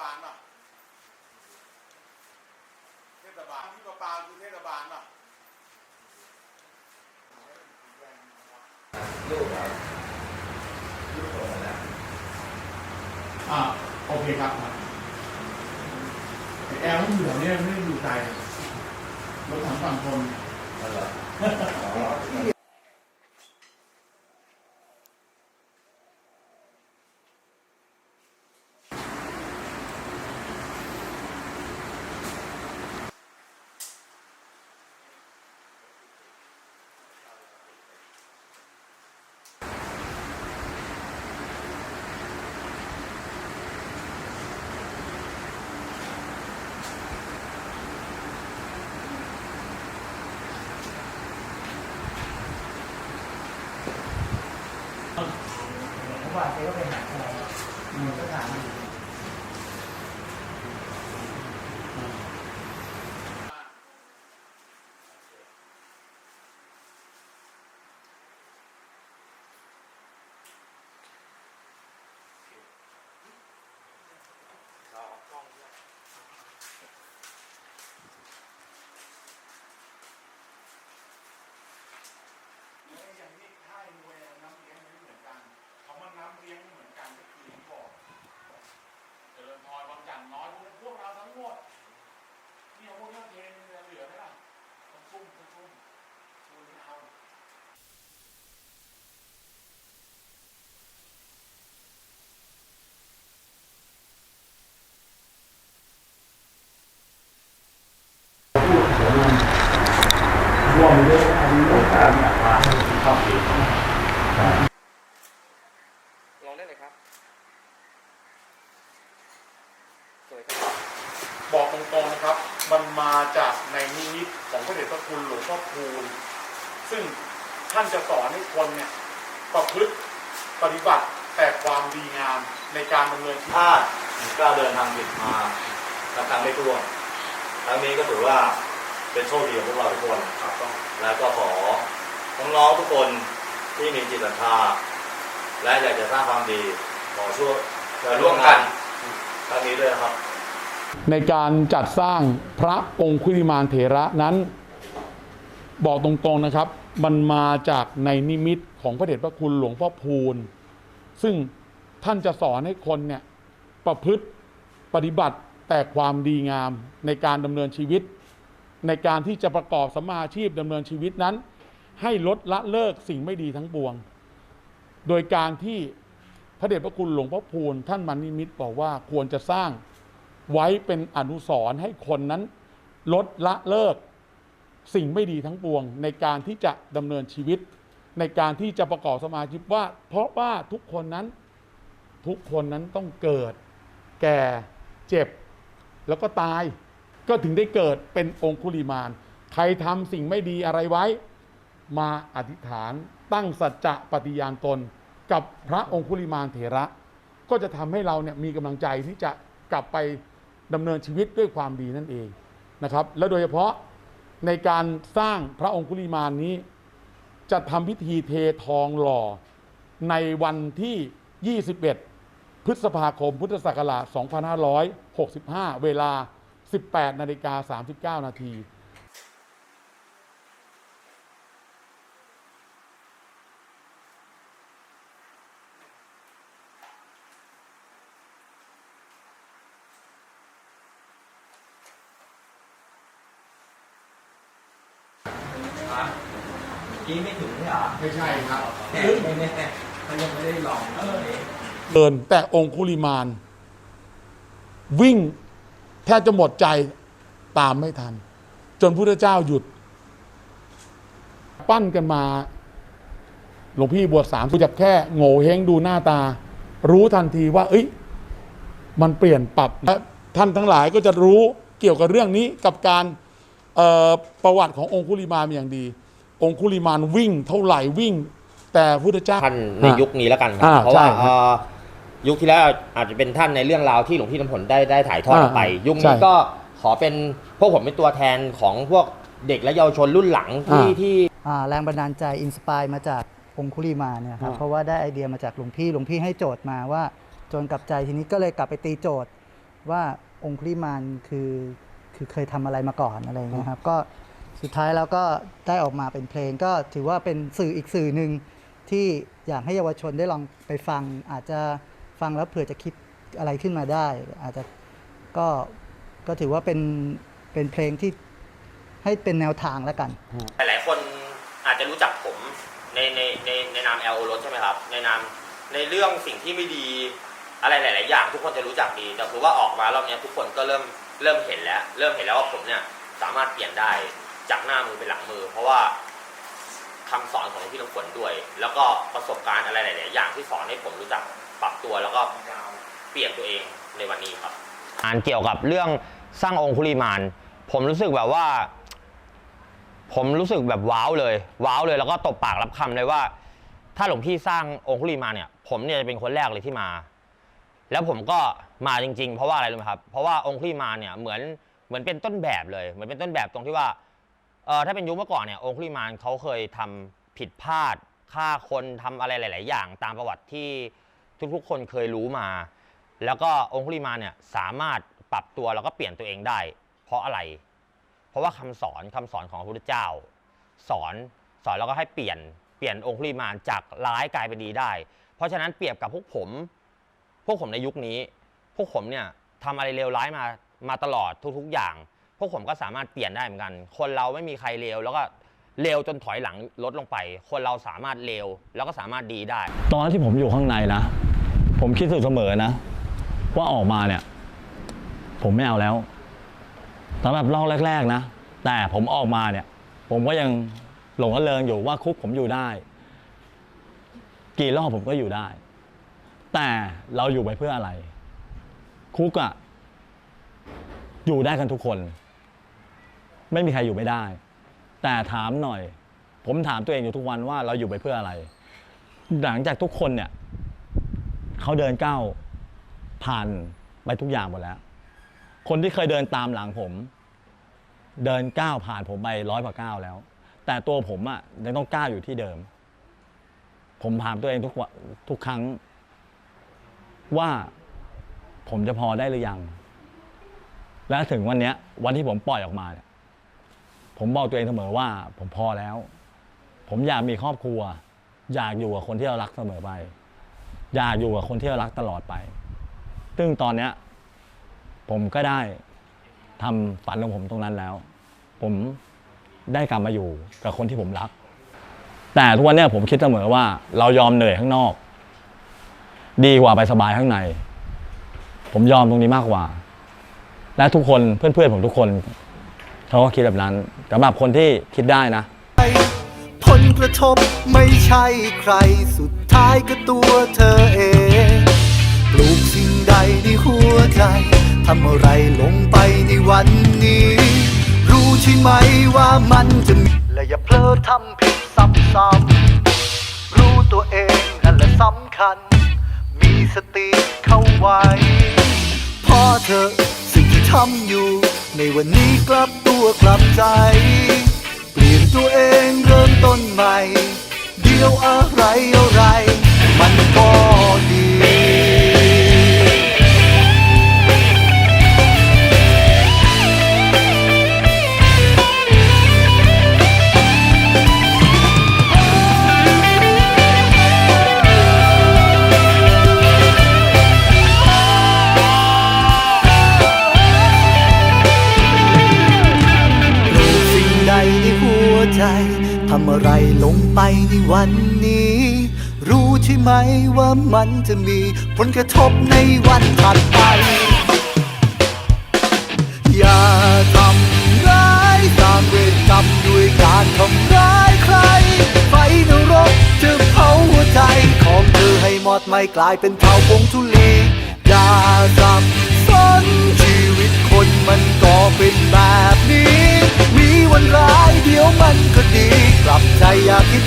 บาลป่ะเทศบาลที่ประปาคือเทศบาลป่ะลูกครับลูกโตแล้วอ่าโอเคครับแอลมันอยู่แถวเนี้ยไม่ได้อยู่ไกลรถถังฝั่งทนนั่นเหรอ ผมว่าเจ๊ก็ไปหาอะไรมันก็ถามอยู่อย่างที่ค่ายมวยน้ำเลี้ยงไม่เหมือนกันคำว่าน้ำเลี้ยงไม่เหมือนกันก็คือที่บอกเจริญพ รบางจันทร์น้อยพวกเราทั้งหมดเนี่ยพวกนักเทนเหลือไหมล่ะต้องซุ่มต้องซุ่มซุ่มไม่เอาร่วมด้วยอันนี้ต้องการมาเข้าปี ลองได้เลยครับ สวยครับ บอกตรงๆนะครับ มันมาจากในนิมิตของพระเดชพระ คุณหลวงพ่อคูณซึ่งท่านจะสอนให้คนเนี่ยประพฤติปฏิบัติแต่ความดีงามในการดำเนินชีวิตถ้าก้าวเดินทางผิดมาและทางไม่ทั่วครั้งนี้ก็ถือว่าเป็นโชคดีของพวกเราทุกคนครับต้องและก็ขอน้องๆทุกคนที่มีจิตศรัทธาและอยากจะสร้างความดีขอช่วยร่วมกันครั้งนี้ด้วยนะครับ ในการจัดสร้างพระองคุลิมานเถระนั้น บอกตรงๆนะครับ มันมาจากในนิมิตของพระเดชพระคุณหลวงพ่อพูนซึ่งท่านจะสอนให้คนเนี่ยประพฤติปฏิบัติแต่ความดีงามในการดำเนินชีวิต ในการที่จะประกอบสมมาอาชีพดำเนินชีวิตนั้น ให้ลดละเลิกสิ่งไม่ดีทั้งปวง โดยการที่พระเดชพระคุณหลวงพ่อพูนท่านมานิมิตบอกว่าควรจะสร้างไว้เป็นอนุสรณ์ให้คนนั้น ลดละเลิก สิ่งไม่ดีทั้งปวง ในการที่จะดำเนินชีวิต ในการที่จะประกอบสมาชิกว่า เพราะว่าทุกคนนั้นทุกคนนั้นต้องเกิด แก่เจ็บ แล้วก็ตาย ก็ถึงได้เกิดเป็นองคุลิมาน ใครทำสิ่งไม่ดีอะไรไว้ มาอธิษฐานตั้งสัจจะปฏิญาณตน กับพระองคุลิมานเถระ ก็จะทำให้เราเนี่ยมีกำลังใจที่จะกลับไปดำเนินชีวิตด้วยความดีนั่นเองนะครับ และโดยเฉพาะ ในการสร้างพระองคุลิมานนี้ จะทำพิธีเททองหล่อ ในวันที่ 21 พฤษภาคมพุทธศักราช 2565 เวลา 18นาฬิกา39 นาที กี้ไม่ถึงใช่หรอไม่ใช่ครับแน่แน่เขายังไม่ได้ลองเออเดินแต่องคุลิมาน วิ่งแทบจะหมดใจตามไม่ทัน จนพุทธเจ้าหยุด ปั้นกันมา หลวงพี่บวชสามดูจากแค่โง่เฮงดูหน้าตา รู้ทันทีว่า เอ้ย มันเปลี่ยนปรับและท่านทั้งหลายก็จะรู้เกี่ยวกับเรื่องนี้กับการเอ่อประวัติขององคุลิมานเป็นอย่างดี องคุลิมานวิ่งเท่าไหร่วิ่ง แต่พุทธเจ้า ท่านในยุคนี้แล้วกันครัอ่าเพราะว่าใช่ครับเอ่อยุคที่แล้วอาจจะเป็นท่านในเรื่องราวที่หลวงพี่น้ำผลได้ได้ถ่ายทอดออกไป อ่ายุคใช่นี้ก็ขอเป็นพวกผมเป็นตัวแทนของพวกเด็กและเยาวชนรุ่นหลังที่อ่า ที่ อ่าแรงบันดาลใจอินสปายมาจากองคุลีมาเนี่ยครับอ่า เพราะว่าได้ไอเดียมาจากหลวงพี่หลวงพี่ให้โจทย์มาว่าโจนกลับใจทีนี้ก็เลยกลับไปตีโจทย์ว่าองคุลิมานคือคือเคยทำอะไรมาก่อนอะไรอย่างเงี้ยครับก็ สุดท้ายแล้วก็ได้ออกมาเป็นเพลงก็ถือว่าเป็นสื่ออีกสื่อหนึ่งที่อยากให้เยาวชนได้ลองไปฟัง อาจจะฟังแล้วเผื่อจะคิดอะไรขึ้นมาได้ อาจจะก็ก็ถือว่าเป็นเป็นเพลงที่ให้เป็นแนวทางแล้วกัน หลายๆคนอาจจะรู้จักผมในในในในนาม L O รถใช่ไหมครับ ในนามในเรื่องสิ่งที่ไม่ดีอะไรหลาย ๆ อย่างทุกคนจะรู้จักดี แต่คือว่าออกมารอบนี้ทุกคนก็เริ่มเริ่มเห็นแล้ว เริ่มเห็นแล้วว่าผมเนี่ยสามารถเปลี่ยนได้ จากหน้ามือเป็นหลังมือ เพราะว่าคำสอนของพี่น้ำฝนด้วย แล้วก็ประสบการณ์อะไรหลายๆอย่างที่สอนให้ผมรู้จักปรับตัวแล้วก็เปลี่ยนตัวเองในวันนี้ครับ อ่านเกี่ยวกับเรื่องสร้างองคุลิมาน ผมรู้สึกแบบว่า ผมรู้สึกแบบว้าวเลย ว้าวเลยแล้วก็ตบปากรับคำเลยว่า ถ้าหลวงพี่สร้างองคุลีมาเนี่ย ผมเนี่ยจะเป็นคนแรกเลยที่มา แล้วผมก็มาจริง ๆ เพราะว่าอะไรรู้ไหมครับ เพราะว่าองคุลีมาเนี่ยเหมือนเหมือนเป็นต้นแบบเลย เหมือนเป็นต้นแบบตรงที่ว่า ออถ้าเป็นยุคเมื่อก่อนเนี่ยองคุลีมานเขาเคยทำผิดพลาดฆ่าคนทำอะไรหลาย ๆ อย่าง ตามประวัติที่ทุกๆ คนเคยรู้มา แล้วก็องคุลีมานเนี่ยสามารถปรับตัวแล้วก็เปลี่ยนตัวเองได้ เพราะอะไร เพราะว่าคำสอนคำสอนของพระพุทธเจ้า สอนสอนแล้วก็ให้เปลี่ยนเปลี่ยนองคุลิมานจากร้ายกลายเป็นดีได้ เพราะฉะนั้นเปรียบกับพวกผม พวกผมในยุคนี้ พวกผมเนี่ยทำอะไรเลวร้ายมามาตลอดทุก ๆ อย่าง พวกผมก็สามารถเปลี่ยนได้เหมือนกัน คนเราไม่มีใครเลวแล้วก็เลวจนถอยหลังลดลงไป คนเราสามารถเลวแล้วก็สามารถดีได้ ตอนที่ผมอยู่ข้างในนะ ผมคิดอยู่เสมอนะ ว่าออกมาเนี่ย ผมไม่เอาแล้วสำหรับรอบแรก ๆ นะ แต่ผมออกมาเนี่ย ผมก็ยังหลงระเริงอยู่ว่าคุกผมอยู่ได้ กี่รอบผมก็อยู่ได้ แต่เราอยู่ไปเพื่ออะไร คุกอะอยู่ได้กันทุกคน ไม่มีใครอยู่ไม่ได้ แต่ถามหน่อย ผมถามตัวเองอยู่ทุกวันว่าเราอยู่ไปเพื่ออะไร หลังจากทุกคนเนี่ยเขาเดินก้าวผ่านไปทุกอย่างหมดแล้ว คนที่เคยเดินตามหลังผม เดินก้าวผ่านผมไปร้อยกว่าก้าวแล้ว แต่ตัวผมอะ่ะยังต้องก้าวอยู่ที่เดิม ผมถามตัวเองทุกวันทุกครั้ง ว่าผมจะพอได้หรือยัง และถึงวันเนี้ยวันที่ผมปล่อยออกมาเนี่ย ผมบอกตัวเองเสมอว่า ผมพอแล้ว ผมอยากมีครอบครัว อยากอยู่กับคนที่เรารักเสมอไป อยากอยู่กับคนที่เรารักตลอดไป ซึ่งตอนเนี้ยผมก็ได้ทำฝันของผมตรงนั้นแล้ว ผมได้กลับมาอยู่กับคนที่ผมรัก แต่ทุกวันเนี้ยผมคิดเสมอว่าเรายอมเหนื่อยข้างนอก ดีกว่าไปสบายข้างใน ผมยอมตรงนี้มากกว่า และทุกคนเพื่อนๆผมทุกคน เขาก็คิดแบบนั้นสำหรับคนที่คิดได้นะ ผลกระทบไม่ใช่ใครสุดท้ายก็ตัวเธอเอง ปลูกสิ่งใดในหัวใจทำอะไรลงไปในวันนี้ รู้ใช่ไหมว่ามันจะมีและอย่าเพลอทำผิดซ้ำๆรู้ตัวเองนั่นแหละสำคัญ มีสติเข้าไว้พอเธอสิ่งที่ทำอยู่ ในวันนี้กลับ ตัวกลับใจ เปลี่ยนตัวเองเริ่มต้นใหม่ เดียวอะไรอะไร มันก็ดี ใจทำอะไรลงไปในวันนี้ รู้ใช่ไหมว่ามันจะมีผลกระทบในวันถัดไป อย่าทำร้ายสร้างเวรกรรมด้วยการทำร้ายใคร ไฟนรกจะเผาหัวใจของเธอให้หมดไม่กลายเป็นเผาผงทุลีอย่าสับสนชีวิตคนมันก็เป็นแบบนี้ วันร้ายเดี๋ยวมันก็ดี กลับใจอย่าคิด